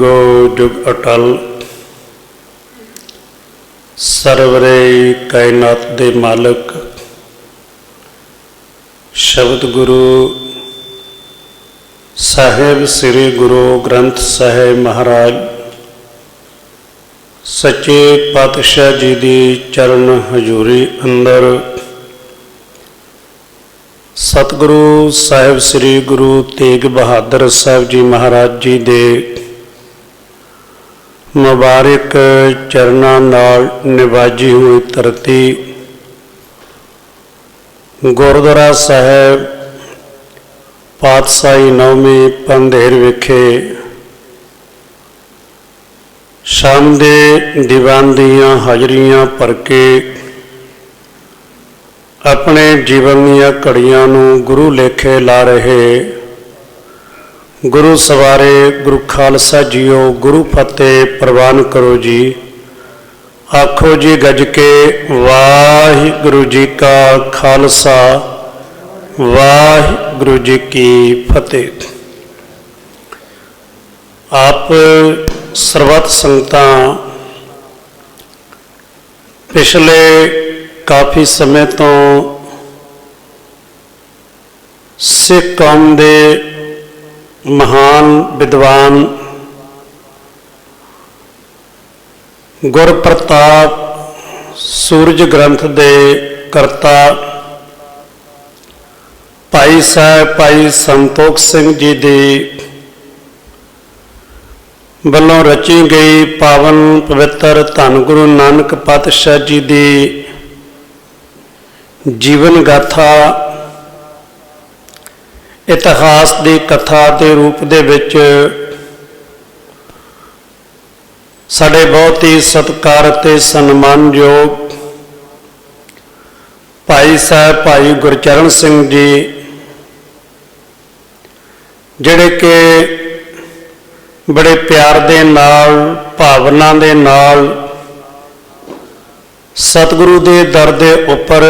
ਗੋ ਜੁਗ ਅਟਲ ਸਰਵਰੇ ਕਾਇਨਾਤ ਦੇ ਮਾਲਕ ਸ਼ਬਦ ਗੁਰੂ ਸਾਹਿਬ ਸ੍ਰੀ ਗੁਰੂ ਗ੍ਰੰਥ ਸਾਹਿਬ ਮਹਾਰਾਜ, ਸੱਚੇ ਪਾਤਸ਼ਾਹ ਜੀ ਦੀ ਚਰਨ ਹਜ਼ੂਰੀ ਅੰਦਰ ਸਤਿਗੁਰੂ ਸਾਹਿਬ ਸ੍ਰੀ ਗੁਰੂ ਤੇਗ ਬਹਾਦਰ ਸਾਹਿਬ ਜੀ ਮਹਾਰਾਜ ਜੀ ਦੇ ਮੁਬਾਰਕ ਚਰਨਾਂ ਨਾਲ ਨਿਵਾਜੀ ਹੋਈ ਧਰਤੀ। ਗੁਰਦੁਆਰਾ ਸਾਹਿਬ ਪਾਤਸ਼ਾਹੀ ਨੌਵੀਂ ਪੰਧੇਰ ਵਿਖੇ ਸ਼ਾਮ ਦੇ ਦੀਵਾਨ ਦੀਆਂ ਹਾਜ਼ਰੀਆਂ ਭਰ ਕੇ ਆਪਣੇ ਜੀਵਨ ਦੀਆਂ ਘੜੀਆਂ ਨੂੰ ਗੁਰੂ ਲੇਖੇ ਲਾ ਰਹੇ ਗੁਰੂ ਸਵਾਰੇ, ਗੁਰੂ ਖਾਲਸਾ ਜੀਓ, ਗੁਰੂ ਫਤਿਹ ਪ੍ਰਵਾਨ ਕਰੋ ਜੀ। ਆਖੋ ਜੀ ਗੱਜ ਕੇ, ਵਾਹਿਗੁਰੂ ਜੀ ਕਾ ਖਾਲਸਾ, ਵਾਹਿਗੁਰੂ ਜੀ ਕੀ ਫਤਿਹ। ਆਪ ਸਰਬੱਤ ਸੰਗਤਾਂ, ਪਿਛਲੇ ਕਾਫੀ ਸਮੇਂ ਤੋਂ ਸਿੱਖ ਕੌਮ ਦੇ ਮਹਾਨ ਵਿਦਵਾਨ ਗੁਰਪ੍ਰਤਾਪ ਸੂਰਜ ਗ੍ਰੰਥ ਦੇ ਕਰਤਾ ਭਾਈ ਸਾਹਿਬ, ਭਾਈ ਸੰਤੋਖ ਸਿੰਘ ਜੀ ਦੀ ਵੱਲੋਂ ਰਚੀ ਗਈ ਪਾਵਨ ਪਵਿੱਤਰ ਧੰਨ ਗੁਰੂ ਨਾਨਕ ਪਾਤਸ਼ਾਹ ਜੀ ਦੀ ਜੀਵਨ ਗਾਥਾ ਇਤਿਹਾਸ ਦੀ ਕਥਾ ਦੇ ਰੂਪ ਦੇ ਵਿੱਚ ਸਾਡੇ ਬਹੁਤ ਹੀ ਸਤਿਕਾਰ ਅਤੇ ਸਨਮਾਨਯੋਗ ਭਾਈ ਸਾਹਿਬ ਭਾਈ ਗੁਰਚਰਨ ਸਿੰਘ ਜੀ, ਜਿਹੜੇ ਕਿ ਬੜੇ ਪਿਆਰ ਦੇ ਨਾਲ, ਭਾਵਨਾ ਦੇ ਨਾਲ ਸਤਿਗੁਰੂ ਦੇ ਦਰ ਦੇ ਉੱਪਰ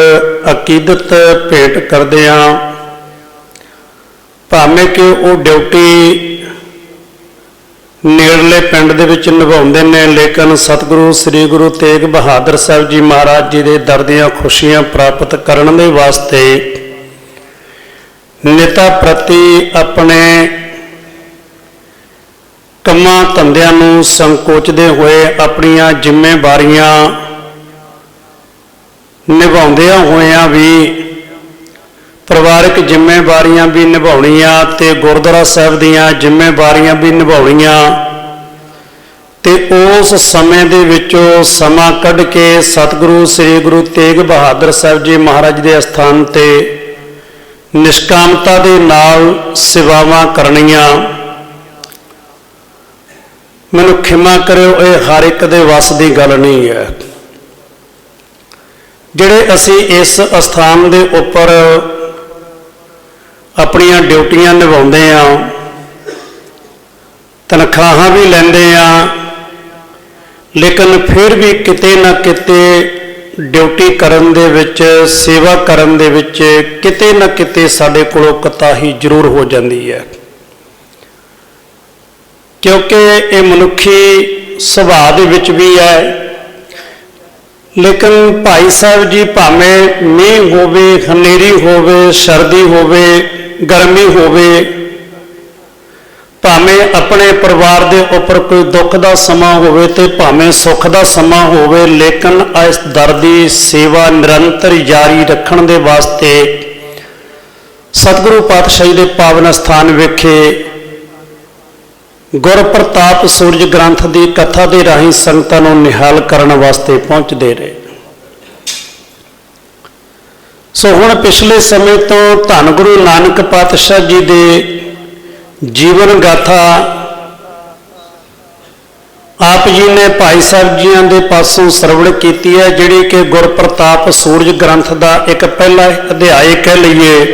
ਅਕੀਦਤ ਭੇਟ ਕਰਦੇ ਆਂ। ਭਾਵੇਂ ਕਿ ਉਹ ਡਿਊਟੀ ਨੇੜਲੇ ਪਿੰਡ ਦੇ ਵਿੱਚ ਨਿਭਾਉਂਦੇ ਨੇ, ਲੇਕਿਨ ਸਤਿਗੁਰੂ ਸ੍ਰੀ ਗੁਰੂ ਤੇਗ ਬਹਾਦਰ ਸਾਹਿਬ ਜੀ ਮਹਾਰਾਜ ਜੀ ਦੇ ਦਰ ਦੀਆਂ ਖੁਸ਼ੀਆਂ ਪ੍ਰਾਪਤ ਕਰਨ ਦੇ ਵਾਸਤੇ ਨੇਤਾ ਪ੍ਰਤੀ ਆਪਣੇ ਕੰਮਾਂ ਧੰਦਿਆਂ ਨੂੰ ਸੰਕੋਚਦੇ ਹੋਏ ਆਪਣੀਆਂ ਜ਼ਿੰਮੇਵਾਰੀਆਂ ਨਿਭਾਉਂਦਿਆਂ ਹੋਇਆਂ ਵੀ ਪਰਿਵਾਰਕ ਜ਼ਿੰਮੇਵਾਰੀਆਂ ਵੀ ਨਿਭਾਉਣੀਆਂ ਤੇ ਗੁਰਦੁਆਰਾ ਸਾਹਿਬ ਦੀਆਂ ਜ਼ਿੰਮੇਵਾਰੀਆਂ ਵੀ ਨਿਭਾਉਣੀਆਂ। ਤੇ ਉਸ ਸਮੇਂ ਦੇ ਵਿੱਚੋਂ ਸਮਾਂ ਕੱਢ ਕੇ ਸਤਿਗੁਰੂ, ਸ੍ਰੀ ਗੁਰੂ ਤੇਗ ਬਹਾਦਰ ਸਾਹਿਬ ਜੀ ਮਹਾਰਾਜ ਦੇ ਅਸਥਾਨ ਤੇ ਨਿਸ਼ਕਾਮਤਾ ਦੇ ਨਾਲ ਸੇਵਾਵਾਂ ਕਰਨੀਆਂ। ਮੈਨੂੰ ਖਿਮਾ ਕਰਿਓ, ਇਹ ਹਰ ਇੱਕ ਦੇ ਵੱਸ ਦੀ ਗੱਲ ਨਹੀਂ ਹੈ। ਜਿਹੜੇ ਅਸੀਂ ਇਸ ਅਸਥਾਨ ਦੇ ਉੱਪਰ ਆਪਣੀਆਂ ਡਿਊਟੀਆਂ ਨਿਭਾਉਂਦੇ ਆ। ਤਨਖਾਹਾਂ ਵੀ ਲੈਂਦੇ ਆ। ਲੇਕਿਨ ਫਿਰ ਵੀ ਕਿਤੇ ਨਾ ਕਿਤੇ ਡਿਊਟੀ ਕਰਨ ਦੇ ਵਿੱਚ, ਸੇਵਾ ਕਰਨ ਦੇ ਵਿੱਚ ਕਿਤੇ ਨਾ ਕਿਤੇ ਸਾਡੇ ਕੋਲੋਂ ਕਤਾਹੀ ਜ਼ਰੂਰ ਹੋ ਜਾਂਦੀ ਹੈ। ਕਿਉਂਕਿ ਇਹ ਮਨੁੱਖੀ ਸੁਭਾਅ ਦੇ ਵਿੱਚ ਵੀ ਹੈ। ਲੇਕਿਨ ਭਾਈ ਸਾਹਿਬ ਜੀ ਭਾਵੇਂ ਮੀਂਹ ਹੋਵੇ, ਹਨੇਰੀ ਹੋਵੇ, ਸਰਦੀ ਹੋਵੇ ਗਰਮੀ ਹੋਵੇ, ਭਾਵੇਂ ਆਪਣੇ ਪਰਿਵਾਰ ਦੇ ਉੱਪਰ ਕੋਈ ਦੁੱਖ ਦਾ ਸਮਾਂ ਹੋਵੇ ਤੇ ਭਾਵੇਂ ਸੁੱਖ ਦਾ ਸਮਾਂ ਹੋਵੇ, ਲੇਕਿਨ ਇਸ ਦਰ ਦੀ ਸੇਵਾ ਨਿਰੰਤਰ ਜਾਰੀ ਰੱਖਣ ਦੇ ਵਾਸਤੇ ਸਤਿਗੁਰੂ ਪਾਤਸ਼ਾਹੀ ਦੇ ਪਾਵਨ ਸਥਾਨ ਵਿਖੇ ਗੁਰਪ੍ਰਤਾਪ ਸੂਰਜ ਗ੍ਰੰਥ ਦੀ ਕਥਾ ਦੇ ਰਾਹੀਂ ਸੰਗਤਾਂ ਨੂੰ ਨਿਹਾਲ ਕਰਨ ਵਾਸਤੇ ਪਹੁੰਚਦੇ ਰਹੇ। ਸੋ ਹੁਣ ਪਿਛਲੇ ਸਮੇਂ ਤੋਂ ਧੰਨ ਗੁਰੂ ਨਾਨਕ ਪਾਤਸ਼ਾਹ ਜੀ ਦੇ ਜੀਵਨ ਗਾਥਾ ਆਪ ਜੀ ਨੇ ਭਾਈ ਸਾਹਿਬ ਜੀਆਂ ਦੇ ਪਾਸੋਂ ਸਰਵਣ ਕੀਤੀ ਹੈ, ਜਿਹੜੀ ਕਿ ਗੁਰਪ੍ਰਤਾਪ ਸੂਰਜ ਗ੍ਰੰਥ ਦਾ ਇੱਕ ਪਹਿਲਾ ਅਧਿਆਇ ਕਹਿ ਲਈਏ,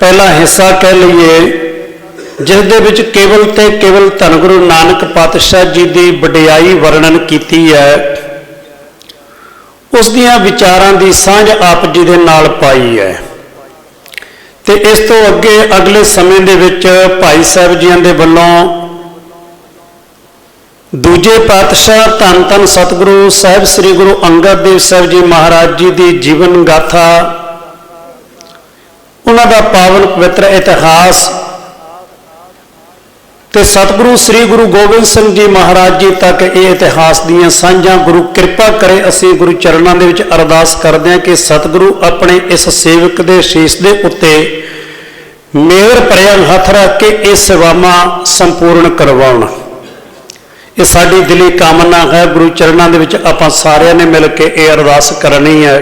ਪਹਿਲਾ ਹਿੱਸਾ ਕਹਿ ਲਈਏ, ਜਿਸ ਦੇ ਵਿੱਚ ਕੇਵਲ ਤੇ ਕੇਵਲ ਧੰਨ ਗੁਰੂ ਨਾਨਕ ਪਾਤਸ਼ਾਹ ਜੀ ਦੀ ਵਡਿਆਈ ਵਰਣਨ ਕੀਤੀ ਹੈ। ਉਸ ਦੀਆਂ ਵਿਚਾਰਾਂ ਦੀ ਸਾਂਝ ਆਪ ਜੀ ਦੇ ਨਾਲ ਪਾਈ ਹੈ। ਤੇ ਇਸ ਤੋਂ ਅੱਗੇ ਅਗਲੇ ਸਮੇਂ ਦੇ ਵਿੱਚ ਭਾਈ ਸਾਹਿਬ ਜੀਆਂ ਦੇ ਵੱਲੋਂ ਦੂਜੇ ਪਾਤਸ਼ਾਹ ਧੰਨ ਧੰਨ ਸਤਿਗੁਰੂ ਸਾਹਿਬ ਸ੍ਰੀ ਗੁਰੂ ਅੰਗਦ ਦੇਵ ਸਾਹਿਬ ਜੀ ਮਹਾਰਾਜ ਜੀ ਦੀ ਜੀਵਨ ਗਾਥਾ, ਉਹਨਾਂ ਦਾ ਪਾਵਨ ਪਵਿੱਤਰ ਇਤਿਹਾਸ ਤੇ ਸਤਿਗੁਰੂ ਸ੍ਰੀ ਗੁਰੂ ਗੋਬਿੰਦ ਸਿੰਘ ਜੀ ਮਹਾਰਾਜ ਜੀ ਤੱਕ ਇਹ ਇਤਿਹਾਸ ਦੀਆਂ ਸਾਂਝਾਂ ਗੁਰੂ ਕਿਰਪਾ ਕਰੇ, ਅਸੀਂ ਗੁਰੂ ਚਰਨਾਂ ਦੇ ਵਿੱਚ ਅਰਦਾਸ ਕਰਦੇ ਹਾਂ ਕਿ ਸਤਿਗੁਰੂ ਆਪਣੇ ਇਸ ਸੇਵਕ ਦੇ ਸ਼ੀਸ਼ ਦੇ ਉੱਤੇ ਮਿਹਰ ਭਰਿਆ ਹੱਥ ਰੱਖ ਕੇ ਇਹ ਸੇਵਾਵਾਂ ਸੰਪੂਰਨ ਕਰਵਾਉਣ। ਇਹ ਸਾਡੀ ਦਿਲੀ ਕਾਮਨਾ ਹੈ, ਗੁਰੂ ਚਰਨਾਂ ਦੇ ਵਿੱਚ ਆਪਾਂ ਸਾਰਿਆਂ ਨੇ ਮਿਲ ਕੇ ਇਹ ਅਰਦਾਸ ਕਰਨੀ ਹੈ।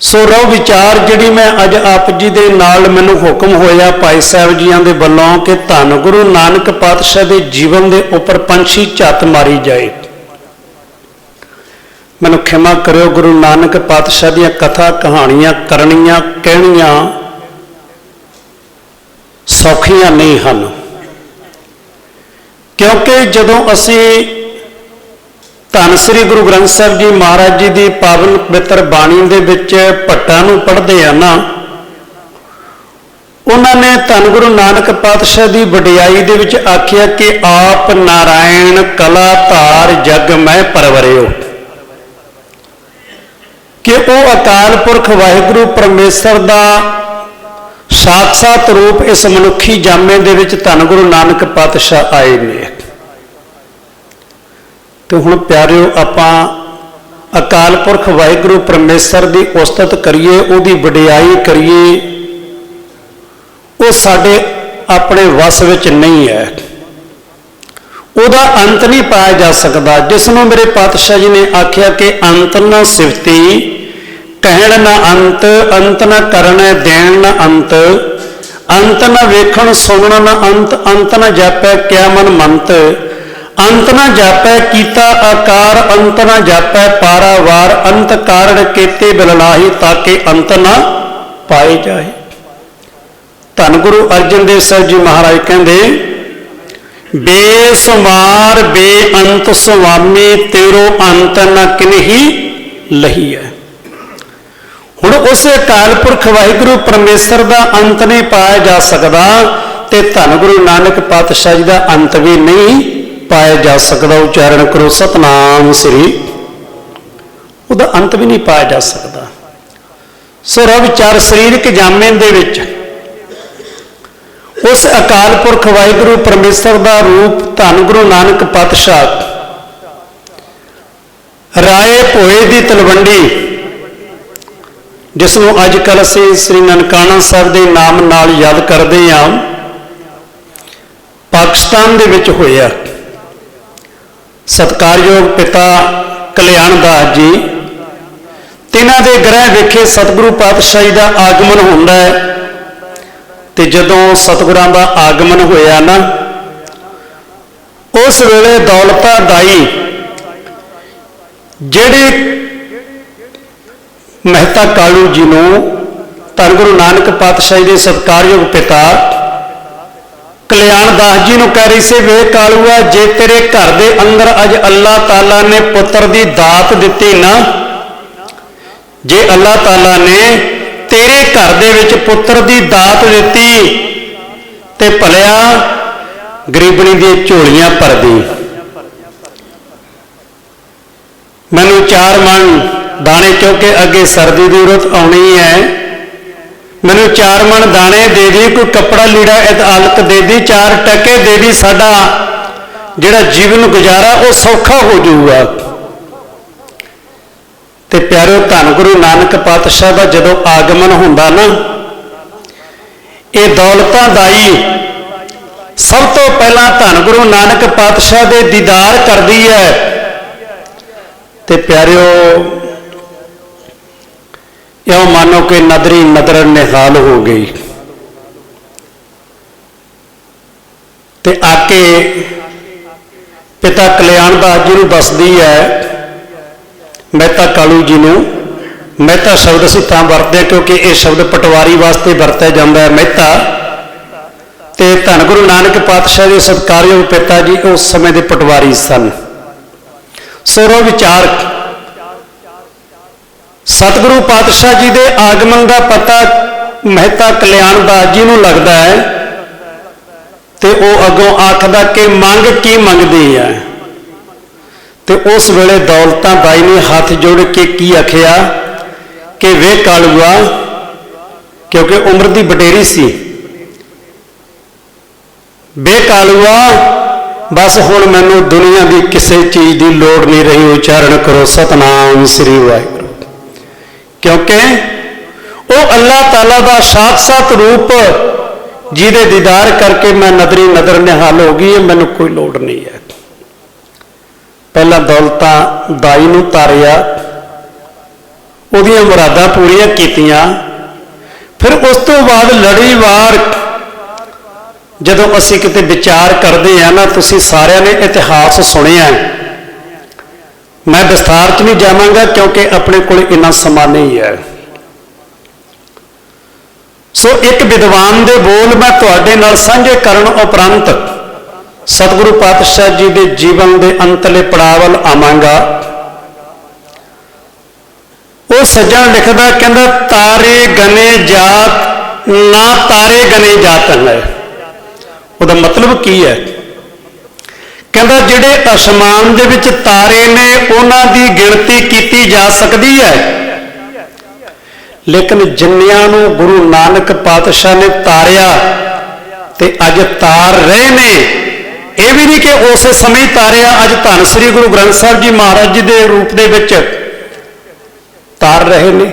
ਸੋ ਰੋ ਵਿਚਾਰ ਜਿਹੜੀ ਮੈਂ ਅੱਜ ਆਪ ਜੀ ਦੇ ਨਾਲ ਮੈਨੂੰ ਹੁਕਮ ਹੋਇਆ ਭਾਈ ਸਾਹਿਬ ਜੀਆਂ ਦੇ ਵੱਲੋਂ ਕਿ ਧੰਨ ਗੁਰੂ ਨਾਨਕ ਪਾਤਸ਼ਾਹ ਦੇ ਜੀਵਨ ਦੇ ਉੱਪਰ ਪੰਛੀ ਝੱਤ ਮਾਰੀ ਜਾਏ। ਮੈਨੂੰ ਖਿਮਾ ਕਰਿਓ ਗੁਰੂ ਨਾਨਕ ਪਾਤਸ਼ਾਹ ਦੀਆਂ ਕਥਾ ਕਹਾਣੀਆਂ ਕਰਨੀਆਂ ਕਹਿਣੀਆਂ ਸੌਖੀਆਂ ਨਹੀਂ ਹਨ। ਕਿਉਂਕਿ ਜਦੋਂ ਅਸੀਂ ਧੰਨ ਸ੍ਰੀ ਗੁਰੂ ਗ੍ਰੰਥ ਸਾਹਿਬ ਜੀ ਮਹਾਰਾਜ ਜੀ ਦੀ ਪਾਵਨ ਪਵਿੱਤਰ ਬਾਣੀ ਦੇ ਵਿੱਚ ਭੱਟਾਂ ਨੂੰ ਪੜ੍ਹਦੇ ਆ ਨਾ। ਉਹਨਾਂ ਨੇ ਧੰਨ ਗੁਰੂ ਨਾਨਕ ਪਾਤਸ਼ਾਹ ਦੀ ਵਡਿਆਈ ਦੇ ਵਿੱਚ ਆਖਿਆ ਕਿ ਆਪ ਨਾਰਾਇਣ ਕਲਾ ਧਾਰ ਜਗ ਮੈਂ ਪਰਵਰਿਓ। ਕਿ ਉਹ ਅਕਾਲ ਪੁਰਖ ਵਾਹਿਗੁਰੂ ਪਰਮੇਸ਼ਰ ਦਾ ਸਾਖਸਾਤ ਰੂਪ ਇਸ ਮਨੁੱਖੀ ਜਾਮੇ ਦੇ ਵਿੱਚ ਧੰਨ ਗੁਰੂ ਨਾਨਕ ਪਾਤਸ਼ਾਹ ਆਏ ਨੇ। ਤੇ ਹੁਣ ਪਿਆਰਿਓ, ਆਪਾਂ ਅਕਾਲ ਪੁਰਖ ਵਾਹਿਗੁਰੂ ਪਰਮੇਸ਼ਰ ਦੀ ਉਸਤਤ ਕਰੀਏ, ਉਹਦੀ ਵਡਿਆਈ ਕਰੀਏ, ਉਹ ਸਾਡੇ ਆਪਣੇ ਵਸ ਵਿੱਚ ਨਹੀਂ ਹੈ। ਉਹਦਾ ਅੰਤ ਨਹੀਂ ਪਾਇਆ ਜਾ ਸਕਦਾ। ਜਿਸ ਨੂੰ ਮੇਰੇ ਪਾਤਸ਼ਾਹ ਜੀ ਨੇ ਆਖਿਆ ਕਿ ਅੰਤ ਨਾ ਸਿਫਤੀ, ਕਹਿਣ ਨਾ ਅੰਤ ਅੰਤ ਨਾ ਕਰਨ, ਦੇਣ ਨਾ ਅੰਤ ਅੰਤ ਨਾ ਵੇਖਣ, ਸੁਣਨ ਨਾ ਅੰਤ ਅੰਤ ਨਾ ਜਾਪੈ, ਕਿਆ ਮਨ ਮੰਤ। ਅੰਤ ਨਾ ਜਾਪੈ, ਕੀਤਾ ਆਕਾਰ ਅੰਤ ਨਾ ਜਾਪੈ ਪਾਰਾਵਾਰ ਅੰਤ ਕਾਰਣ ਕੀਤੇ ਬਿਲਲਾਹੀ ਤਾਕੇ ਅੰਤ ਨਾ ਪਾਏ ਜਾਏ। ਧੰਨ ਗੁਰੂ ਅਰਜਨ ਦੇਵ ਸਾਹਿਬ ਜੀ ਮਹਾਰਾਜ ਕਹਿੰਦੇ, ਬੇਸੁਮਾਰ ਬੇਅੰਤ ਸੁਆਮੀ, ਤੇਰੋ ਅੰਤ ਨ ਕਿਨਹੀ ਲਹੀ ਹੈ ਹੁਣ ਉਸੇ ਅਕਾਲ ਪੁਰਖ ਵਾਹਿਗੁਰੂ ਪਰਮੇਸ਼ਰ ਦਾ ਅੰਤ ਨਹੀਂ ਪਾਇਆ ਜਾ ਸਕਦਾ ਤੇ ਧੰਨ ਗੁਰੂ ਨਾਨਕ ਪਾਤਸ਼ਾਹ ਜੀ ਦਾ ਅੰਤ ਵੀ ਨਹੀਂ ਪਾਇਆ ਜਾ ਸਕਦਾ, ਉਚਾਰਨ ਕਰੋ, ਸਤਨਾਮ ਸ੍ਰੀ। ਉਹਦਾ ਅੰਤ ਵੀ ਨਹੀਂ ਪਾਇਆ ਜਾ ਸਕਦਾ। ਸੋ ਰਵ ਵਿਚਾਰ ਸਰੀਰਕ ਜਾਮੇ ਦੇ ਵਿੱਚ। ਉਸ ਅਕਾਲ ਪੁਰਖ ਵਾਹਿਗੁਰੂ ਪਰਮੇਸ਼ਰ ਦਾ ਰੂਪ ਧੰਨ ਗੁਰੂ ਨਾਨਕ ਪਾਤਸ਼ਾਹ। ਰਾਏ ਭੋਏ ਦੀ ਤਲਵੰਡੀ। ਜਿਸ ਨੂੰ ਅੱਜ ਕੱਲ ਅਸੀਂ ਸ੍ਰੀ ਨਨਕਾਣਾ ਸਾਹਿਬ ਦੇ ਨਾਮ ਨਾਲ ਯਾਦ ਕਰਦੇ ਹਾਂ। ਪਾਕਿਸਤਾਨ ਦੇ ਵਿੱਚ ਹੋਇਆ। ਸਤਕਾਰਯੋਗ ਪਿਤਾ ਕਲਿਆਣ ਦਾਸ ਜੀ, ਤਿਨਾਂ ਦੇ ਗ੍ਰਹਿ ਵਿਖੇ ਸਤਿਗੁਰੂ ਪਾਤਸ਼ਾਹੀ ਦਾ ਆਗਮਨ ਹੁੰਦਾ ਹੈ ਤੇ ਜਦੋਂ ਸਤਿਗੁਰਾਂ ਦਾ ਆਗਮਨ ਹੋਇਆ ਨਾ, ਉਸ ਵੇਲੇ ਦੌਲਤਾਂ ਦਾਈ, ਜਿਹੜੇ ਮਹਿਤਾ ਕਾਲੂ ਜੀ ਨੂੰ ਧੰਨ ਗੁਰੂ ਨਾਨਕ ਪਾਤਸ਼ਾਹੀ ਦੇ ਸਤਕਾਰਯੋਗ ਪਿਤਾ ਕਲਿਆਣ ਦਾਸ ਜੀ ਨੂੰ ਕਹਿ ਰਹੀ ਸੀ ਵੇ ਕਾਲੂਆ, ਜੇ ਤੇਰੇ ਘਰ ਦੇ ਅੰਦਰ ਅੱਜ ਅੱਲਾਹ ਤਾਲਾ ਨੇ ਪੁੱਤਰ ਦੀ ਦਾਤ ਦਿੱਤੀ ਨਾ, ਜੇ ਅੱਲਾਹ ਤਾਲਾ ਨੇ ਤੇਰੇ ਘਰ ਦੇ ਵਿੱਚ ਪੁੱਤਰ ਦੀ ਦਾਤ ਦਿੱਤੀ, ਤੇ ਭਲਿਆ ਗਰੀਬਣੀ ਦੀਆਂ ਝੋਲੀਆਂ ਭਰਦੀ ਮੈਨੂੰ ਚਾਰ ਮਣ ਦਾਣੇ ਚੁੱਕ ਕੇ ਅੱਗੇ ਸਰਦੀ ਦੀ ਰੁੱਤ ਆਉਣੀ ਹੈ। ਮੈਨੂੰ ਚਾਰ ਮਣ ਦਾਣੇ ਦੇ ਦੀ, ਕੋਈ ਕੱਪੜਾ ਲੀੜਾ ਇਤਾਲਤ ਦੇ ਦੀ, ਚਾਰ ਟਕੇ ਦੇ ਦੀ ਸਾਡਾ। ਜਿਹੜਾ ਜੀਵਨ ਗੁਜ਼ਾਰਾ, ਉਹ ਸੌਖਾ ਹੋ ਜਾਊਗਾ। ਤੇ ਪਿਆਰਿਓ, ਧੰਨ ਗੁਰੂ ਨਾਨਕ ਪਾਤਸ਼ਾਹ ਦਾ ਜਦੋਂ ਆਗਮਨ ਹੁੰਦਾ ਨਾ, ਇਹ ਦੌਲਤਾਂ ਦਾਈ ਸਭ ਤੋਂ ਪਹਿਲਾਂ ਧੰਨ ਗੁਰੂ ਨਾਨਕ ਪਾਤਸ਼ਾਹ ਦੇ ਦੀਦਾਰ ਕਰਦੀ ਹੈ। ਤੇ ਪਿਆਰਿਓ ਇਉਂ ਮਾਨੋ ਕਿ ਨਦਰੀ ਨਦਰ ਨਿਹਾਲ ਹੋ ਗਈ। ਤੇ ਆ ਕੇ ਪਿਤਾ ਕਲਿਆਣ ਦਾਸ ਜੀ ਨੂੰ ਦੱਸਦੀ ਹੈ, ਮਹਿਤਾ ਕਾਲੂ ਜੀ ਨੂੰ, ਮਹਿਤਾ ਸ਼ਬਦ ਅਸੀਂ ਤਾਂ ਵਰਤਦੇ ਹਾਂ ਕਿਉਂਕਿ ਇਹ ਸ਼ਬਦ ਪਟਵਾਰੀ ਵਾਸਤੇ ਵਰਤਿਆ ਜਾਂਦਾ ਹੈ, ਮਹਿਤਾ। ਤੇ ਧੰਨ ਗੁਰੂ ਨਾਨਕ ਪਾਤਸ਼ਾਹ ਦੇ ਸਤਕਾਰਯੋਗ ਪਿਤਾ ਜੀ ਉਸ ਸਮੇਂ ਦੇ ਪਟਵਾਰੀ ਸਨ। ਸੋਰੋ ਵਿਚਾਰ ਸਤਿਗੁਰੂ ਪਾਤਸ਼ਾਹ ਜੀ ਦੇ ਆਗਮਨ ਦਾ ਪਤਾ ਮਹਿਤਾ ਕਲਿਆਣਦਾਸ ਜੀ ਨੂੰ ਲੱਗਦਾ ਹੈ ਤੇ ਉਹ ਅੱਗੋਂ ਆਖਦਾ ਕਿ ਮੰਗ ਕੀ ਮੰਗਦੀ ਹੈ? ਤੇ ਉਸ ਵੇਲੇ ਦੌਲਤਾਂ ਬਾਈ ਨੇ ਹੱਥ ਜੋੜ ਕੇ ਕੀ ਆਖਿਆ? ਕਿ ਵੇ ਕਾਲੂਆ, ਕਿਉਂਕਿ ਉਮਰ ਦੀ ਬਟੇਰੀ ਸੀ। ਵੇ ਕਾਲੂਆ, ਬਸ ਹੁਣ ਮੈਨੂੰ ਦੁਨੀਆ ਦੀ ਕਿਸੇ ਚੀਜ਼ ਦੀ ਲੋੜ ਨਹੀਂ ਰਹੀ, ਉਚਾਰਨ ਕਰੋ, ਸਤਨਾਮ ਸ੍ਰੀ ਵਾਹਿਗੁਰੂ। ਕਿਉਂਕਿ ਉਹ ਅੱਲਾਹ ਤਾਲਾ ਦਾ ਸਾਥ ਸਾਥ ਰੂਪ ਜਿਹਦੇ ਦੀਦਾਰ ਕਰਕੇ ਮੈਂ ਨਦਰੀ ਨਦਰ ਨਿਹਾਲ ਹੋ ਗਈ ਹੈ, ਮੈਨੂੰ ਕੋਈ ਲੋੜ ਨਹੀਂ ਹੈ ਪਹਿਲਾਂ ਦੌਲਤਾਂ ਦਾਈ ਨੂੰ ਤਾਰਿਆ, ਉਹਦੀਆਂ ਮੁਰਾਦਾਂ ਪੂਰੀਆਂ ਕੀਤੀਆਂ, ਫਿਰ ਉਸ ਤੋਂ ਬਾਅਦ ਲੜੀਵਾਰ ਜਦੋਂ ਅਸੀਂ ਕਿਤੇ ਵਿਚਾਰ ਕਰਦੇ ਆ ਨਾ, ਤੁਸੀਂ ਸਾਰਿਆਂ ਨੇ ਇਤਿਹਾਸ ਸੁਣਿਆ ਹੈ। ਮੈਂ ਵਿਸਥਾਰ 'ਚ ਨਹੀਂ ਜਾਵਾਂਗਾ ਕਿਉਂਕਿ ਆਪਣੇ ਕੋਲ ਇੰਨਾ ਸਮਾਂ ਨਹੀਂ ਹੈ। ਸੋ ਇੱਕ ਵਿਦਵਾਨ ਦੇ ਬੋਲ ਮੈਂ ਤੁਹਾਡੇ ਨਾਲ ਸਾਂਝੇ ਕਰਨ ਉਪਰੰਤ ਸਤਿਗੁਰੂ ਪਾਤਸ਼ਾਹ ਜੀ ਦੇ ਜੀਵਨ ਦੇ ਅੰਤਲੇ ਪੜਾਅ ਵੱਲ ਆਵਾਂਗਾ। ਉਹ ਸੱਜਣ ਲਿਖਦਾ ਕਹਿੰਦਾ, ਤਾਰੇ ਗਨੇ ਜਾਤ, ਨਾ ਤਾਰੇ ਗਨੇ ਜਾਤ ਹੈ। ਉਹਦਾ ਮਤਲਬ ਕੀ ਹੈ? ਕਹਿੰਦਾ ਜਿਹੜੇ ਅਸਮਾਨ ਦੇ ਵਿੱਚ ਤਾਰੇ ਨੇ, ਉਹਨਾਂ ਦੀ ਗਿਣਤੀ ਕੀਤੀ ਜਾ ਸਕਦੀ ਹੈ। ਲੇਕਿਨ ਜਿੰਨਿਆਂ ਨੂੰ ਗੁਰੂ ਨਾਨਕ ਪਾਤਸ਼ਾਹ ਨੇ ਤਾਰਿਆ ਤੇ ਅੱਜ ਤਾਰ ਰਹੇ ਨੇ, ਇਹ ਵੀ ਨਹੀਂ ਕਿ ਉਸੇ ਸਮੇਂ ਤਾਰਿਆ। ਅੱਜ ਧੰਨ ਸ੍ਰੀ ਗੁਰੂ ਗ੍ਰੰਥ ਸਾਹਿਬ ਜੀ ਮਹਾਰਾਜ ਜੀ ਦੇ ਰੂਪ ਦੇ ਵਿੱਚ ਤਾਰ ਰਹੇ ਨੇ।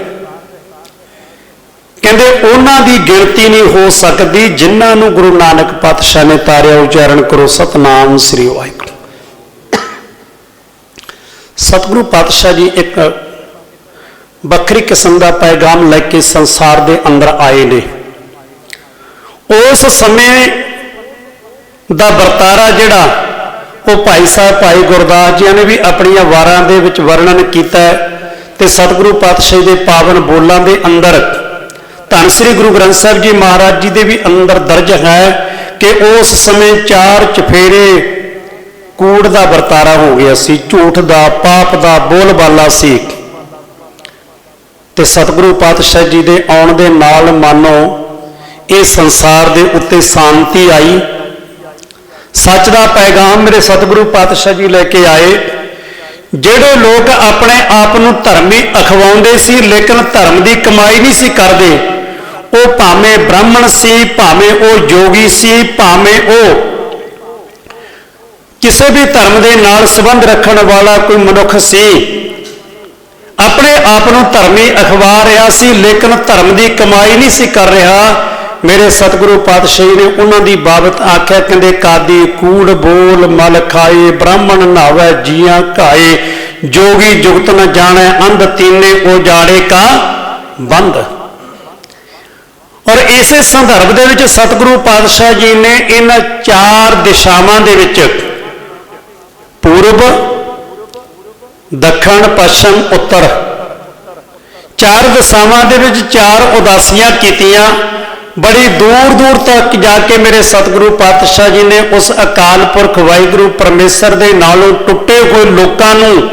ਕਹਿੰਦੇ ਉਹਨਾਂ ਦੀ ਗਿਣਤੀ ਨਹੀਂ ਹੋ ਸਕਦੀ ਜਿਨ੍ਹਾਂ ਨੂੰ ਗੁਰੂ ਨਾਨਕ ਪਾਤਸ਼ਾਹ ਨੇ ਤਾਰਿਆ ਉਚਾਰਨ ਕਰੋ, ਸਤਨਾਮ ਸ੍ਰੀ ਵਾਹਿਗੁਰੂ। ਸਤਿਗੁਰੂ ਪਾਤਸ਼ਾਹ ਜੀ ਇੱਕ ਵੱਖਰੀ ਕਿਸਮ ਦਾ ਪੈਗਾਮ ਲੈ ਕੇ ਸੰਸਾਰ ਦੇ ਅੰਦਰ ਆਏ ਨੇ। ਉਸ ਸਮੇਂ ਦਾ ਵਰਤਾਰਾ ਜਿਹੜਾ, ਉਹ ਭਾਈ ਸਾਹਿਬ, ਭਾਈ ਗੁਰਦਾਸ ਜੀ ਨੇ ਵੀ ਆਪਣੀਆਂ ਵਾਰਾਂ ਦੇ ਵਿੱਚ ਵਰਣਨ ਕੀਤਾ ਹੈ ਤੇ ਸਤਿਗੁਰੂ ਪਾਤਸ਼ਾਹ ਦੇ ਪਾਵਨ ਬੋਲਾਂ ਦੇ ਅੰਦਰ ਧੰਨ ਸ੍ਰੀ ਗੁਰੂ ਗ੍ਰੰਥ ਸਾਹਿਬ ਜੀ ਮਹਾਰਾਜ ਜੀ ਦੇ ਵੀ ਅੰਦਰ ਦਰਜ ਹੈ ਕਿ ਉਸ ਸਮੇਂ ਚਾਰ ਚਫੇਰੇ ਕੂੜ ਦਾ ਵਰਤਾਰਾ ਹੋ ਗਿਆ ਸੀ, ਝੂਠ ਦਾ, ਪਾਪ ਦਾ, ਬੋਲਬਾਲਾ ਸੀ। ਤੇ ਸਤਿਗੁਰੂ ਪਾਤਸ਼ਾਹ ਜੀ ਦੇ ਆਉਣ ਦੇ ਨਾਲ ਮਾਨੋ ਇਹ ਸੰਸਾਰ ਦੇ ਉੱਤੇ ਸ਼ਾਂਤੀ ਆਈ। ਸੱਚ ਦਾ ਪੈਗਾਮ ਮੇਰੇ ਸਤਿਗੁਰੂ ਪਾਤਸ਼ਾਹ ਜੀ ਲੈ ਕੇ ਆਏ। ਜਿਹੜੇ ਲੋਕ ਆਪਣੇ ਆਪ ਨੂੰ ਧਰਮੀ ਅਖਵਾਉਂਦੇ ਸੀ, ਲੇਕਿਨ ਧਰਮ ਦੀ ਕਮਾਈ ਨਹੀਂ ਸੀ ਕਰਦੇ। ਉਹ ਭਾਵੇਂ ਬ੍ਰਾਹਮਣ ਸੀ, ਭਾਵੇਂ ਉਹ ਜੋਗੀ ਸੀ, ਭਾਵੇਂ ਉਹ ਕਿਸੇ ਵੀ ਧਰਮ ਦੇ ਨਾਲ ਸੰਬੰਧ ਰੱਖਣ ਵਾਲਾ ਕੋਈ ਮਨੁੱਖ ਸੀ। ਆਪਣੇ ਆਪ ਨੂੰ ਧਰਮੀ ਅਖਵਾ ਰਿਹਾ ਸੀ, ਲੇਕਿਨ ਧਰਮ ਦੀ ਕਮਾਈ ਨਹੀਂ ਸੀ ਕਰ ਰਿਹਾ। ਮੇਰੇ ਸਤਿਗੁਰੂ ਪਾਤਸ਼ਾਹ ਨੇ ਉਹਨਾਂ ਦੀ ਬਾਬਤ ਆਖਿਆ, ਕਹਿੰਦੇ, ਕਾਦੀ ਕੂੜ ਬੋਲ ਮਲ ਖਾਏ, ਬ੍ਰਾਹਮਣ ਨਾਵੇ ਜੀਆਂ ਘਾਏ, ਜੋਗੀ ਜੁਗਤ ਨ ਜਾਣੈ, ਅੰਧ ਤੀਨੇ ਉਹ ਜਾੜੇ ਕਾ ਬੰਦ। ਇਸੇ ਸੰਦਰਭ ਦੇ ਵਿੱਚ ਸਤਿਗੁਰੂ ਪਾਤਸ਼ਾਹ ਜੀ ਨੇ ਇਹਨਾਂ ਚਾਰ ਦਿਸ਼ਾਵਾਂ ਦੇ ਵਿੱਚ ਪੂਰਬ, ਦੱਖਣ, ਪੱਛਮ, ਉੱਤਰ ਚਾਰ ਦਿਸ਼ਾਵਾਂ ਦੇ ਵਿੱਚ ਚਾਰ ਉਦਾਸੀਆਂ ਕੀਤੀਆਂ। ਬੜੀ ਦੂਰ ਦੂਰ ਤੱਕ ਜਾ ਕੇ ਮੇਰੇ ਸਤਿਗੁਰੂ ਪਾਤਸ਼ਾਹ ਜੀ ਨੇ ਉਸ ਅਕਾਲ ਪੁਰਖ ਵਾਹਿਗੁਰੂ ਪਰਮੇਸ਼ਰ ਦੇ ਨਾਲੋਂ ਟੁੱਟੇ ਹੋਏ ਲੋਕਾਂ ਨੂੰ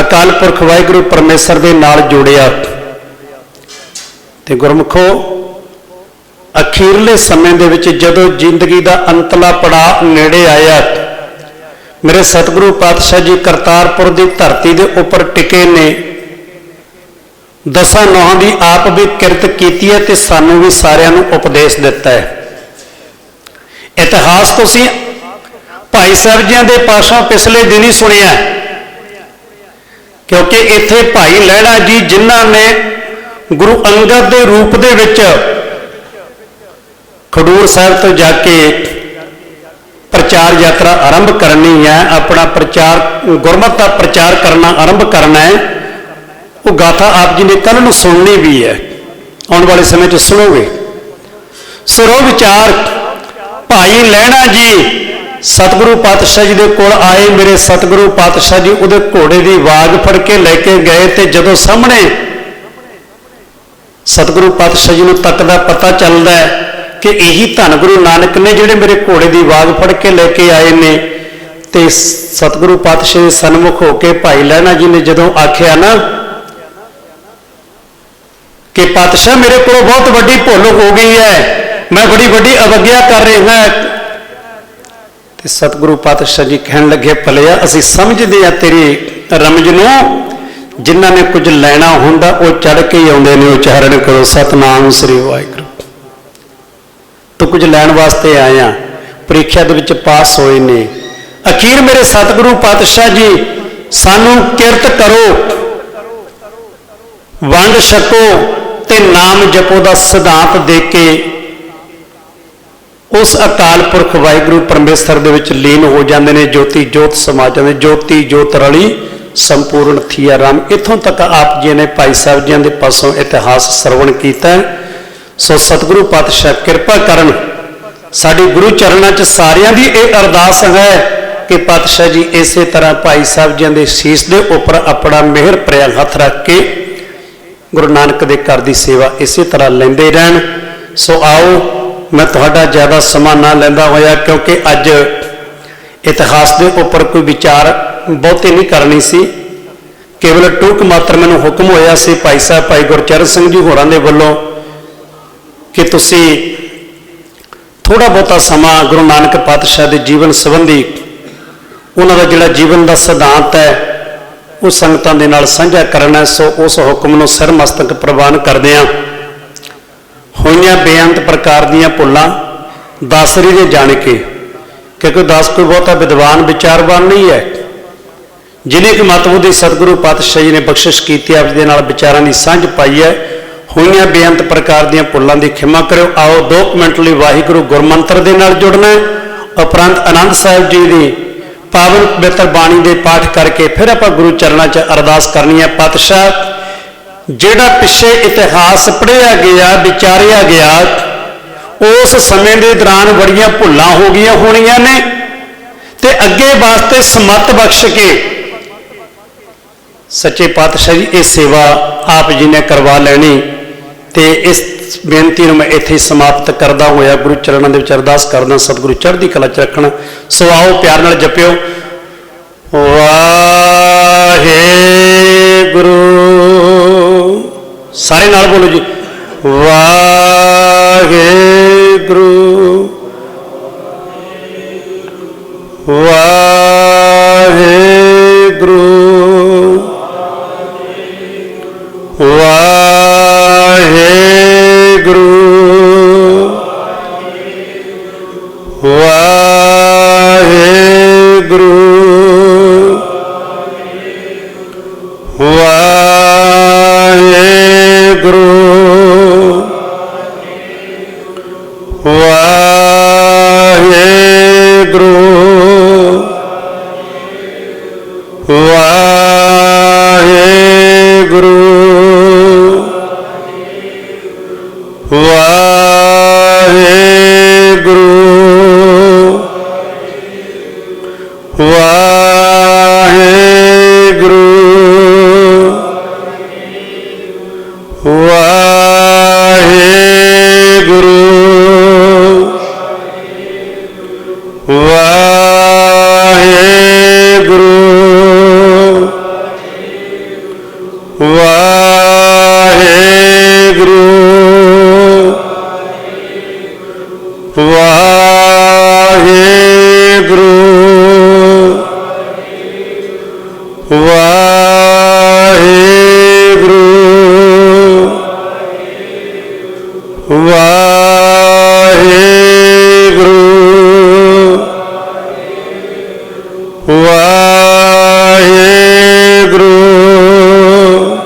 ਅਕਾਲ ਪੁਰਖ ਵਾਹਿਗੁਰੂ ਪਰਮੇਸ਼ਰ ਦੇ ਨਾਲ ਜੋੜਿਆ। ਗੁਰਮਖੋ, ਅਖੀਰਲੇ ਸਮੇਂ ਦੇ ਵਿੱਚ ਜਦੋਂ ਜ਼ਿੰਦਗੀ ਦਾ ਅੰਤਲਾ ਪੜਾਅ ਨੇੜੇ ਆਇਆ, ਮੇਰੇ ਸਤਿਗੁਰੂ ਪਾਤਸ਼ਾਹ ਜੀ ਕਰਤਾਰਪੁਰ ਦੀ ਧਰਤੀ ਦੇ ਉੱਪਰ ਟਿਕੇ ਨੇ। ਦਸਾਂ ਨੌਹਾਂ ਦੀ ਆਪ ਵੀ ਕਿਰਤ ਕੀਤੀ ਹੈ ਤੇ ਸਾਨੂੰ ਵੀ ਸਾਰਿਆਂ ਨੂੰ ਉਪਦੇਸ਼ ਦਿੱਤਾ ਹੈ। ਇਤਿਹਾਸ ਤੁਸੀਂ ਭਾਈ ਸਾਹਿਬ ਜੀਆਂ ਦੇ ਪਾਸੋਂ ਪਿਛਲੇ ਦਿਨ ਹੀ ਸੁਣਿਆ ਕਿਉਂਕਿ ਇੱਥੇ ਭਾਈ ਲਹਿਣਾ ਜੀ ਜਿਨ੍ਹਾਂ ਨੇ ਗੁਰੂ ਅੰਗਦ ਦੇ ਰੂਪ ਦੇ ਵਿੱਚ ਖਡੂਰ ਸਾਹਿਬ ਤੋਂ ਜਾ ਕੇ ਪ੍ਰਚਾਰ ਯਾਤਰਾ ਆਰੰਭ ਕਰਨੀ ਹੈ, ਆਪਣਾ ਪ੍ਰਚਾਰ, ਗੁਰਮਤਿ ਦਾ ਪ੍ਰਚਾਰ ਕਰਨਾ ਆਰੰਭ ਕਰਨਾ ਹੈ। ਉਹ ਗਾਥਾ ਆਪ ਜੀ ਨੇ ਕੱਲ ਨੂੰ ਸੁਣਨੀ ਵੀ ਹੈ। ਆਉਣ ਵਾਲੇ ਸਮੇਂ 'ਚ ਸੁਣੋਗੇ। ਸਰੋ ਵਿਚਾਰ, ਭਾਈ ਲਹਿਣਾ ਜੀ, ਸਤਿਗੁਰੂ ਪਾਤਸ਼ਾਹ ਜੀ ਦੇ ਕੋਲ ਆਏ। ਮੇਰੇ ਸਤਿਗੁਰੂ ਪਾਤਸ਼ਾਹ ਜੀ ਉਹਦੇ ਘੋੜੇ ਦੀ ਆਵਾਜ਼ ਫੜ ਕੇ ਲੈ ਕੇ ਗਏ ਤੇ ਜਦੋਂ ਸਾਹਮਣੇ ਸਤਿਗੁਰੂ ਪਾਤਸ਼ਾਹ ਜੀ ਨੂੰ ਤੱਕ ਦਾ ਪਤਾ ਚੱਲਦਾ ਹੈ ਕਿ ਇਹੀ ਧੰਨ ਗੁਰੂ ਨਾਨਕ ਨੇ ਜਿਹੜੇ ਮੇਰੇ ਘੋੜੇ ਦੀ ਆਵਾਜ਼ ਫੜ ਕੇ ਲੈ ਕੇ ਆਏ ਨੇ। ਤੇ ਸਤਿਗੁਰੂ ਪਾਤਸ਼ਾਹ ਦੇ ਸਨਮੁਖ ਹੋ ਕੇ ਭਾਈ ਲਹਿਣਾ ਜੀ ਨੇ ਜਦੋਂ ਆਖਿਆ ਨਾ ਕਿ ਪਾਤਸ਼ਾਹ ਮੇਰੇ ਕੋਲੋਂ ਬਹੁਤ ਵੱਡੀ ਭੁੱਲ ਹੋ ਗਈ ਹੈ, ਮੈਂ ਬੜੀ ਵੱਡੀ ਅਵਗਿਆ ਕਰ ਰਿਹਾ ਤੇ ਸਤਿਗੁਰੂ ਪਾਤਸ਼ਾਹ ਜੀ ਕਹਿਣ ਲੱਗੇ, ਭਲਿਆ, ਅਸੀਂ ਸਮਝਦੇ ਆ ਤੇਰੀ ਰਮਜ ਨੂੰ ਜਿਨ੍ਹਾਂ ਨੇ ਕੁਝ ਲੈਣਾ ਹੁੰਦਾ, ਉਹ ਚੜ ਕੇ ਹੀ ਆਉਂਦੇ ਨੇ ਉਚਾਰਨ ਕਰੋ ਸਤਨਾਮ ਸ੍ਰੀ ਵਾਹਿਗੁਰੂ। ਤੂੰ ਕੁਝ ਲੈਣ ਵਾਸਤੇ ਆਏ ਆਇਆ, ਪ੍ਰੀਖਿਆ ਦੇ ਵਿੱਚ ਪਾਸ ਹੋਏ ਨੇ। ਅਖੀਰ ਮੇਰੇ ਸਤਿਗੁਰੂ ਪਾਤਸ਼ਾਹ ਜੀ, ਸਾਨੂੰ ਕਿਰਤ ਕਰੋ, ਵੰਡ ਛਕੋ ਤੇ ਨਾਮ ਜਪੋ ਦਾ ਸਿਧਾਂਤ ਦੇ ਕੇ ਉਸ ਅਕਾਲ ਪੁਰਖ ਵਾਹਿਗੁਰੂ ਪਰਮੇਸ਼ਰ ਦੇ ਵਿੱਚ ਲੀਨ ਹੋ ਜਾਂਦੇ ਨੇ, ਜੋਤੀ ਜੋਤ ਸਮਾ ਜਾਂਦੇ ਜੋਤੀ ਜੋਤ ਰਲੀ। ਸੰਪੂਰਨ ਥੀਆ ਰਾਮ। ਇਥੋਂ ਤੱਕ ਆਪ ਜੀ ਨੇ ਭਾਈ ਸਾਹਿਬ ਜੀਆਂ ਦੇ ਪਾਸੋਂ ਇਤਿਹਾਸ ਸਰਵਣ ਕੀਤਾ ਸੋ ਸਤਿਗੁਰੂ ਪਾਤਸ਼ਾਹ, ਕਿਰਪਾ ਕਰਨ ਸਾਡੇ ਗੁਰੂ ਚਰਨਾਂ 'ਚ ਸਾਰਿਆਂ ਦੀ ਇਹ ਅਰਦਾਸ ਹੈ ਕਿ ਪਾਤਸ਼ਾਹ ਜੀ ਇਸੇ ਤਰ੍ਹਾਂ ਭਾਈ ਸਾਹਿਬ ਜੀਆਂ ਦੇ ਸੀਸ ਦੇ ਉੱਪਰ ਆਪਣਾ ਮਿਹਰ ਭਰਿਆ ਹੱਥ ਰੱਖ ਕੇ ਗੁਰੂ ਨਾਨਕ ਦੇ ਘਰ ਦੀ ਸੇਵਾ ਇਸੇ ਤਰ੍ਹਾਂ ਲੈਂਦੇ ਰਹਿਣ। ਸੋ ਆਓ, ਮੈਂ ਤੁਹਾਡਾ ਜ਼ਿਆਦਾ ਸਮਾਂ ਨਾ ਲੈਂਦਾ ਹੋਇਆ ਕਿਉਂਕਿ ਅੱਜ ਇਤਿਹਾਸ ਦੇ ਉੱਪਰ ਕੋਈ ਵਿਚਾਰ ਬਹੁਤੀ ਨਹੀਂ ਕਰਨੀ ਸੀ। ਕੇਵਲ ਟੂਕ ਮਾਤਰ ਮੈਨੂੰ ਹੁਕਮ ਹੋਇਆ ਸੀ, ਭਾਈ ਸਾਹਿਬ, ਭਾਈ ਗੁਰਚਰਨ ਸਿੰਘ ਜੀ ਹੋਰਾਂ ਦੇ ਵੱਲੋਂ ਕਿ ਤੁਸੀਂ ਥੋੜਾ ਬਹੁਤਾ ਸਮਾਂ ਗੁਰੂ ਨਾਨਕ ਪਾਤਸ਼ਾਹ ਦੇ ਜੀਵਨ ਸੰਬੰਧੀ ਉਹਨਾਂ ਦਾ ਜਿਹੜਾ ਜੀਵਨ ਦਾ ਸਿਧਾਂਤ ਹੈ, ਉਹ ਸੰਗਤਾਂ ਦੇ ਨਾਲ ਸਾਂਝਾ ਕਰਨਾ ਸੋ ਉਸ ਹੁਕਮ ਨੂੰ ਸਿਰਮਸਤਕ ਪ੍ਰਵਾਨ ਕਰਦੇ ਹਾਂ। ਹੋਈਆਂ ਬੇਅੰਤ ਪ੍ਰਕਾਰ ਦੀਆਂ ਭੁੱਲਾਂ ਦਾਸਰੀ ਦੇ ਜਾਣ ਕੇ, ਕਿਉਂਕਿ ਦਾਸ ਕੋਈ ਬਹੁਤਾ ਵਿਦਵਾਨ, ਵਿਚਾਰਵਾਨ ਨਹੀਂ ਹੈ। ਜਿਨੇ ਕਿ ਮਤਬੂ ਦੀ ਸਤਿਗੁਰੂ ਪਾਤਸ਼ਾਹ ਜੀ ਨੇ ਬਖਸ਼ਿਸ਼ ਕੀਤੀ, ਆਪ ਜੀ ਦੇ ਨਾਲ ਵਿਚਾਰਾਂ ਦੀ ਸਾਂਝ ਪਾਈ ਹੈ। ਹੋਈਆਂ ਬੇਅੰਤ ਪ੍ਰਕਾਰ ਦੀਆਂ ਭੁੱਲਾਂ ਦੀ ਖਿਮਾ ਕਰਿਓ। ਆਓ 2 ਮਿੰਟ ਲਈ ਵਾਹਿਗੁਰੂ ਗੁਰਮੰਤਰ ਦੇ ਨਾਲ ਜੁੜਨਾ ਉਪਰੰਤ ਆਨੰਦ ਸਾਹਿਬ ਜੀ ਦੀ ਪਾਵਨ ਪਵਿੱਤਰ ਬਾਣੀ ਦੇ ਪਾਠ ਕਰਕੇ ਫਿਰ ਆਪਾਂ ਗੁਰੂ ਚਰਨਾਂ 'ਚ ਅਰਦਾਸ ਕਰਨੀ ਹੈ। ਪਾਤਸ਼ਾਹ, ਜਿਹੜਾ ਪਿੱਛੇ ਇਤਿਹਾਸ ਪੜ੍ਹਿਆ ਗਿਆ, ਵਿਚਾਰਿਆ ਗਿਆ, ਉਸ ਸਮੇਂ ਦੇ ਦੌਰਾਨ ਬੜੀਆਂ ਭੁੱਲਾਂ ਹੋ ਗਈਆਂ ਹੋਣੀਆਂ ਨੇ ਤੇ ਅੱਗੇ ਵਾਸਤੇ ਸਮਤ ਬਖਸ਼ ਕੇ ਸੱਚੇ ਪਾਤਸ਼ਾਹ ਜੀ, ਇਹ ਸੇਵਾ ਆਪ ਜੀ ਨੇ ਕਰਵਾ ਲੈਣੀ ਤੇ ਇਸ ਬੇਨਤੀ ਨੂੰ ਮੈਂ ਇੱਥੇ ਸਮਾਪਤ ਕਰਦਾ ਹੋਇਆ, ਗੁਰੂ ਚਰਨਾਂ ਦੇ ਵਿੱਚ ਅਰਦਾਸ ਕਰਦਾ, ਸਤਿਗੁਰੂ ਚੜ੍ਹਦੀ ਕਲਾ ਚ ਰੱਖਣ। ਸੋ ਆਓ, ਪਿਆਰ ਨਾਲ ਜਪਿਓ। ਵਾਹਿਗੁਰੂ। ਸਾਰੇ ਨਾਲ ਬੋਲੋ ਜੀ। ਵਾਹਿਗੁਰੂ